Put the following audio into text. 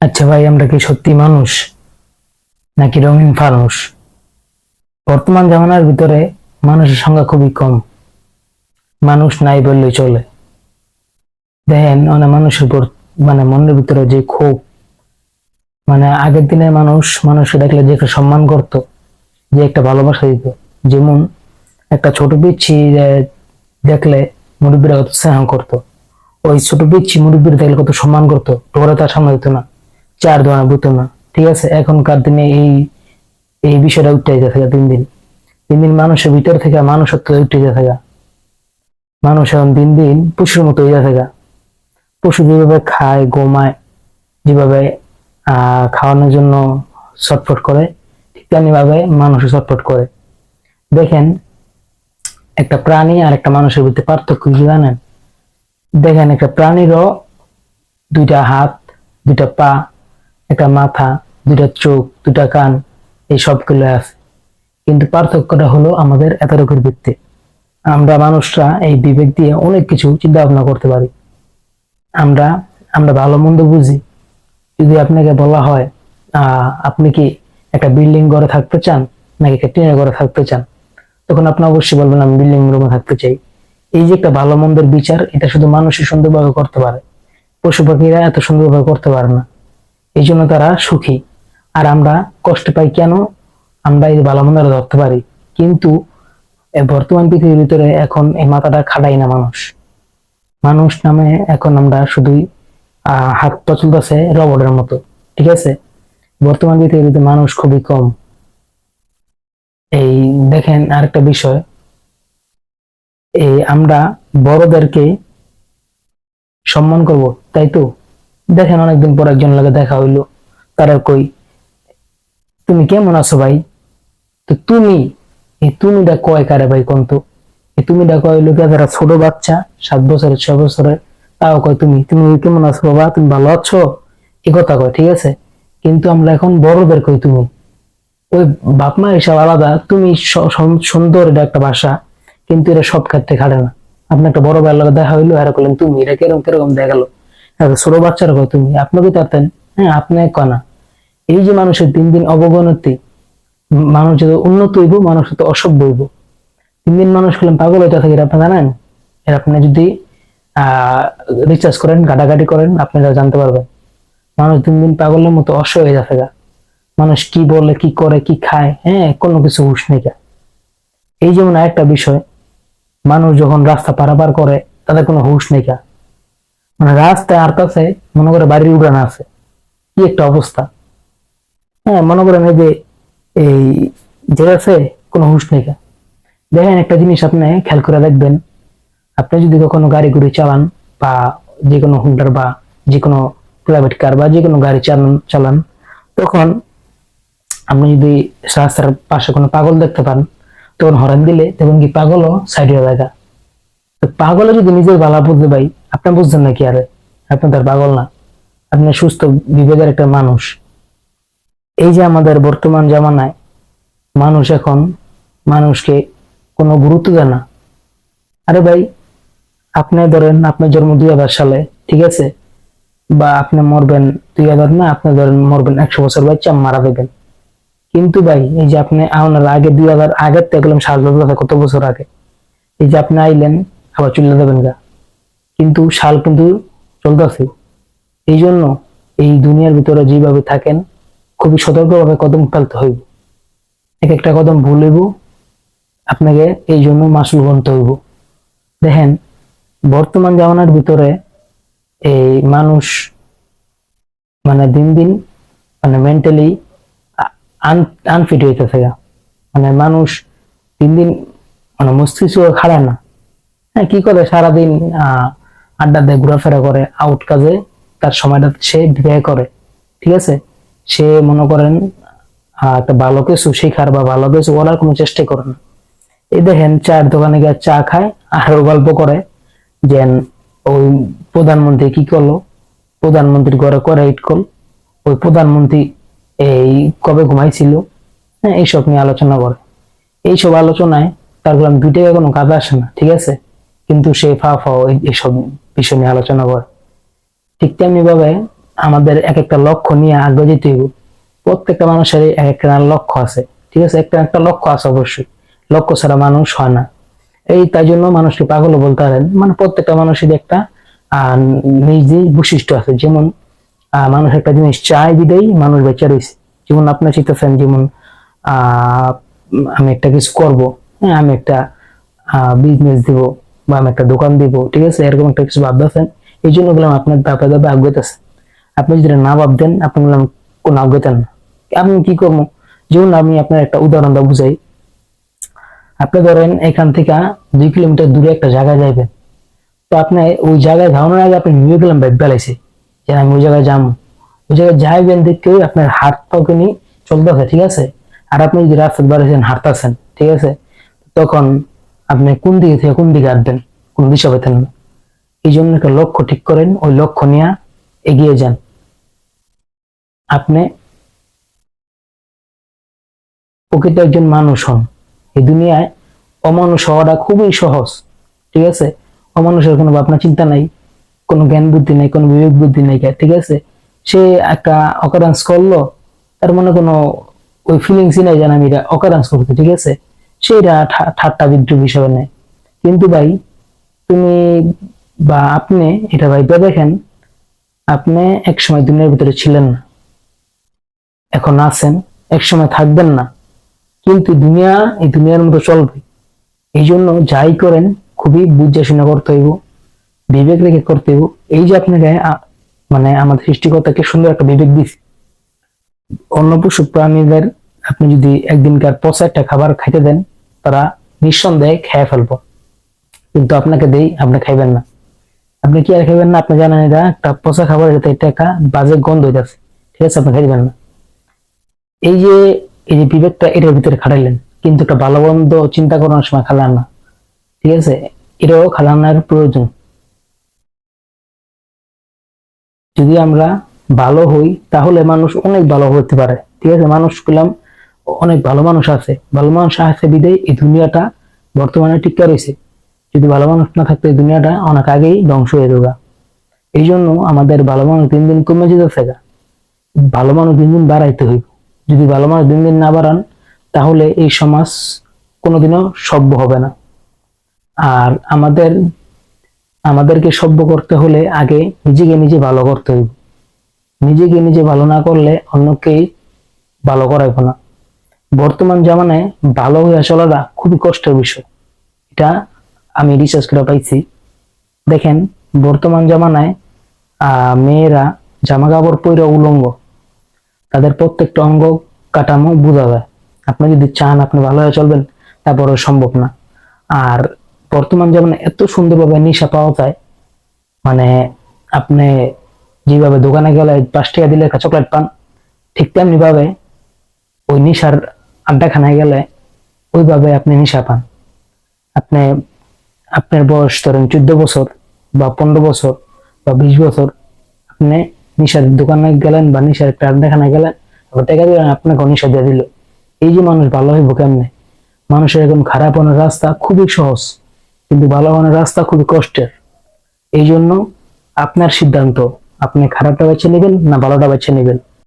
আচ্ছা ভাই, আমরা কি সত্যি মানুষ নাকি রঙিন ফানুষ বর্তমান জামানার ভিতরে মানুষের সংখ্যা খুবই কম। মানুষ নাই বললেই চলে। দেখেন অনেক মানুষের উপর মানে মনের ভিতরে যে ক্ষোভ মানে আগের দিনের মানুষ, মানুষকে দেখলে যে একটা সম্মান করত, যে একটা ভালোবাসা দিত। যেমন একটা ছোট পিচ্ছি দেখলে মুরব্বীরা কত স্নেহ করতো। ওই ছোট পিচ্ছি মুরব্বীরা দেখলে কত সম্মান করতো। টোরা তার সামনে দিত না। চার দোয়া বুঝতো না। ঠিক আছে? এখনকার দিনে এই এই বিষয়টা উঠে যেতে থাকে দিন দিন। দিন দিন মানুষের ভিতর থেকে মানুষত্ব উঠে যেতে থাকে। মানুষ এখন দিন দিন পশুর মতো হয়ে যেতে পশু যেভাবে খায়, ঘুমায়, যেভাবে খাওয়ানোর জন্য ছটফট করে, ঠিক তেমনি ভাবে মানুষও ছটফট করে। দেখেন, একটা প্রাণী আর একটা মানুষের ভিতরে পার্থক্য কি জানেন? দেখেন, একটা প্রাণীরও দুইটা হাত, দুইটা পা একটা মাথা, দুইটা চোখ দুটা কান, এই সবগুলো আছে। কিন্তু পার্থক্যটা হলো আমাদের এতটুকুর ভিত্তি। আমরা মানুষরা এই বিবেক দিয়ে অনেক কিছু চিন্তা ভাবনা করতে পারি। আমরা আমরা ভালো মন্দ বুঝি। যদি আপনাকে বলা হয় আপনি কি একটা বিল্ডিং ঘরে থাকতে চান নাকি একটা টিনের ঘরে থাকতে চান? তখন আপনি অবশ্যই বলবেন, আমি বিল্ডিং রুমে থাকতে চাই। এই যে একটা ভালো মন্দের বিচার, এটা শুধু মানুষই সুন্দরভাবে করতে পারে। পশু পাখিরা এত সুন্দরভাবে করতে পারে না। এই জন্য তারা সুখী। আর আমরা কষ্ট পাই কেন? আমরা এই ভালো মন্দটা ধরতে পারি। কিন্তু বর্তমান পৃথিবীর ভিতরে এখন এই মাথাটা খাটাই না মানুষ। মানুষ নামে এখন আমরা শুধুই হাত পা চলতেছে রবটের মতো। ঠিক আছে? বর্তমান পৃথিবীতে মানুষ খুবই কম। এই দেখেন আরেকটা বিষয়। এই আমরা বড়দেরকে সম্মান করব, তাই তো? দেখেন অনেকদিন পর একজন লাগে দেখা হইল। তারা কই, তুমি কেমন আছো ভাই? তো তুমি এই তুমিটা কয় কারে ভাই কোন তো? এই তুমিটা কয় হইল কি যারা ছোট বাচ্চা, সাত বছরের, ছয় বছরের, তাও কয় তুমি তুমি কেমন আছো বাবা? তুমি ভালো আছো? এই কথা কয়, ঠিক আছে, কিন্তু আমরা এখন বড়দের কই তুমি? ওই বাপ মা হিসাব আলাদা, তুমি সুন্দর এটা একটা ভাষা কিন্তু এটা সব ক্ষেত্রে খাটে না। আপনি একটা বড় ভাইয়ের দেখা হইল, এরা করলেন তুমি, এটা কীরকম কীরকম দেখা গেল? এবার ছোট বাচ্চারা কয় তুমি, আপনাকে তাতেন হ্যাঁ আপনি কনা এই যে মানুষের দিন দিন অবগণতি, মানুষ যত উন্নত হইব, মানুষ তত অসভ্য হইব দিন দিন মানুষ খেলাম পাগল হইতে থাকে আপনি জানেন এর আপনি যদি রিচার্জ করেন, ঘাটাঘাটি করেন আপনারা জানতে পারবেন মানুষ দিন দিন পাগলের মতো অসহ্য হয়ে যাচ্ছে। মানুষ কি বলে, কি করে, কি খায় হ্যাঁ কোনো কিছু হুশ নেই। এই যেমন আরেকটা বিষয়, মানুষ যখন রাস্তা পারাপার করে, তাদের কোনো হুশ নেই। মানে রাস্তায় আর কাছে মনে করে বাড়ির উড়ান আছে। কি একটা অবস্থা। হ্যাঁ মনে করেন এই যে এই যে আছে, কোনো হুশ নেই। দেখেন একটা জিনিস আপনি খেয়াল করে দেখবেন। আপনি যদি কখনো গাড়ি ঘুরে চালান বা যে কোনো হুন্ডার বা যে কোনো প্রাইভেট কার বা যে কোনো গাড়ি চালান চালান, তখন আপনি যদি রাস্তার পাশে কোনো পাগল দেখতে পান, তখন হরেন দিলে তখন কি পাগলও সাইডে জায়গা তো পাগলে যদি নিজের বালা বুঝতে পাই আপনি বুঝছেন না কি আরে? আপনি তার পাগল না। আপনি সুস্থ, বিবেকের একটা মানুষ। এই যে আমাদের বর্তমান জামানায় মানুষ এখন মানুষকে কোনো গুরুত্ব দেয় না। আরে ভাই, আপনি ধরেন আপনার জন্ম দুই হাজার সালে, ঠিক আছে? বা আপনি মরবেন দুই হাজার না, আপনি ধরেন মরবেন একশো বছর বাচ্চা মারা দেবেন কিন্তু ভাই, এই যে আপনি আপনার আগে দুই হাজার আগের থেকে গেলাম সাত কত বছর আগে? এই যে আপনি আইলেন, আবার চলে দেবেন গা। কিন্তু সাল কিন্তু চলতেছে। এই জন্য এই দুনিয়ার ভিতরে যেভাবে থাকেন, খুবই সতর্কভাবে কদম ফেলতে হইব। এক একটা কদম ভুল হইব, আপনাকে এই জন্য মাসুল বনতে হইব। দেখেন, বর্তমান জামানার ভিতরে এই মানুষ মানে দিন দিন মানে মেন্টালি আনফিট হইতেছে। মানে মানুষ দিন দিন মানে মস্তিষ্ক খাড়ায় না। হ্যাঁ কি করে সারাদিন আহ আড্ডা দেয়, ঘোরাফেরা করে আউট কাজে, তার সময়টা সে ব্যয় করে, ঠিক আছে? সে মনে করেন একটা ভালো কিছু শেখার বা ভালো কিছু বলার কোনো চেষ্টাই করে না। এই দেখেন, চায়ের দোকানে গিয়ে চা খায় আর গল্প করে যে ওই প্রধানমন্ত্রী কি করল? প্রধানমন্ত্রীর ঘরে করে ইট করল। ওই প্রধানমন্ত্রী এই কবে ঘুমাইছিল? হ্যাঁ এইসব নিয়ে আলোচনা করে। এইসব আলোচনায় তার গ্রাম দুই টাকা কোনো কাজ আসে না, ঠিক আছে? কিন্তু সে ফা ফা এই- এইসব বিষয় নিয়ে আলোচনা করে। ঠিক তেমনি ভাবে আমাদের এক একটা লক্ষ্য নিয়ে আগে যেতে হইব। প্রত্যেকটা মানুষের এক একটা লক্ষ্য আছে। ঠিক আছে? একটা একটা লক্ষ্য আছে অবশ্যই। লক্ষ্য ছাড়া মানুষ হয় না। এই তাই জন্য মানুষকে পাগল বলতে পারেন। মানে প্রত্যেকটা মানুষের একটা আহ, নিজের বৈশিষ্ট্য আছে। যেমন আহ, মানুষ একটা জিনিস চায় বিদেই মানুষ বেঁচে রয়েছে। যেমন আপনার চিন্তাছেন যেমন আমি একটা কিছু করব হ্যাঁ আমি একটা বিজনেস দিব। বা আমি একটা দোকান দিব, ঠিক আছে? এরকম একটা কিছু ভাবতেছেন, এই জন্য বললাম আপনার ধাপে ধাপে আগ্রহতেছে আপনি যদি না ভাবতেন, আপনি বললাম, কোন আগ্রহতেন না। আমি কি করব? যেমন আমি আপনার একটা উদাহরণ দা বুঝাই। আপনি ধরেন এখান থেকে দুই কিলোমিটার দূরে একটা জায়গায় যাইবেন। তো আপনি ওই জায়গায় যাওয়ানোর আগে আপনি নিয়ে গেলাম ব্যাগ বেলাইছে যে আমি ওই জায়গায় যাব। ওই জায়গায় যাইবেন দেখে আপনার হাত পাকে নিয়ে চলতেছে, ঠিক আছে? আর আপনি যদি রাস্তা বেড়াইছেন হাঁটতেছেন, ঠিক আছে? তখন আপনি কোন দিকে থেকে কোন দিকে হাঁটবেন কোন দিশা পেতেন না। এই জন্য একটা লক্ষ্য ঠিক করেন, ওই লক্ষ্য নিয়ে এগিয়ে যান। আপনি প্রকৃত একজন মানুষ হন। এই দুনিয়ায় অমানুষ হওয়াটা খুবই সহজ, ঠিক আছে? অমানুষের কোনো ভাবনা চিন্তা নাই, কোনো জ্ঞান বুদ্ধি নাই, কোনো বিবেক বুদ্ধি নাই, ঠিক আছে? সে একটা অকারেন্স করল, তার মনে কোনো ওই ফিলিংসই নাই যেন আমি এটা অকারেন্স করতে ঠিক আছে? সে এটা ঠা- ঠাট্টা বিদ্রুপ হিসেবে নেয়। কিন্তু ভাই, তুমি বা আপনি, এটা ভাই দেখেন আপনি এক সময় দুনিয়ার ভিতরে ছিলেন না। এখন আছেন এক সময় থাকবেন না। কিন্তু দুনিয়া, এই দুনিয়ার মতো চলবে। এই জন্য যাই করেন, খুবই বুঝে শুনে করতে হইব, বিবেক রেখে করতে হইব। এই যে আপনাকে মানে আমাদের সৃষ্টিকর্তাকে সুন্দর একটা বিবেক দিচ্ছে অন্য পশু প্রাণীদের আপনি যদি একদিনকার পচা একটা খাবার খাইতে দেন তারা নিঃসন্দেহে খেয়ে ফেলব। কিন্তু আপনাকে দেই, আপনি খাইবেন না। আপনি কি আর খাইবেন না? আপনি জানেন এটা একটা পচা খাবার এটা একটা বাজে গন্ধ হইতেছে। ঠিক আছে, আপনি খাইবেন না। এই যে এই যে বিবেকটা এটার ভিতরে খাটাইলেন, কিন্তু একটা ভালো বন্ধ চিন্তা করানোর সময় খালান না। ঠিক আছে? এটাও খালানোর প্রয়োজন। যদি আমরা ভালো হই, তাহলে মানুষ অনেক ভালো হতে পারে। ঠিক আছে? মানুষ পেলাম অনেক ভালো মানুষ আছে। ভালো মানুষ আছে বিদেয় এই দুনিয়াটা বর্তমানে টিকা রয়েছে। যদি ভালো মানুষ না থাকতো এই দুনিয়াটা অনেক আগেই ধ্বংস হয়ে যাবে। এই জন্য আমাদের ভালো মানুষ দিন দিন কমে যেতেছে। ভালো মানুষ দিন দিন বাড়াইতে হইব। যদি ভালো মানুষ দিন দিন না বাড়ান, তাহলে এই সমাজ কোনোদিনও সভ্য হবে না। আর আমাদের, আমাদেরকে সভ্য করতে হলে আগে নিজেকে নিজে ভালো করতে হইব। নিজেকে নিজে ভালো না করলে অন্যকেই ভালো করাইব না। বর্তমান জামানায় ভালো হয়ে চলাটা খুবই কষ্টের বিষয়। এটা আমি রিসার্চ করে পাইছি। দেখেন, বর্তমান জামানায় মেয়েরা জামা কাপড় পরে উলঙ্গ। তাদের প্রত্যেকটা অঙ্গ কাঠামো বোঝা যায়। আপনি যদি চান আপনি ভালো হয়ে চলবেন তারপরে সম্ভব না। আর বর্তমান যেমন এত সুন্দরভাবে নিশা পাওয়া যায় মানে আপনি যেভাবে দোকানে গেলে পাঁচ টাকা দিলে চকলেট পান, ঠিক তেমনিভাবে ওই নিশার আড্ডাখানায় গেলে ওইভাবে আপনি নিশা পান। আপনি, আপনার বয়স ধরেন চোদ্দ বছর বা পনেরো বছর বা বিশ বছর, আপনি নিশার দোকানে গেলেন বা নিশার একটা আড্ডাখানায় গেলেন, আবার টাকা দিলেন আপনাকে নিশা দিয়ে দিল। এই যে মানুষ ভালো হইব কেমনে? মানুষের এখন খারাপ হওয়ার রাস্তা খুবই সহজ, কিন্তু ভালো হওয়ার রাস্তা খুবই কষ্টের। এই জন্য আপনার সিদ্ধান্ত, আপনি খারাপটা বেছে নেবেন না ভালোটা বেছে নেবেন?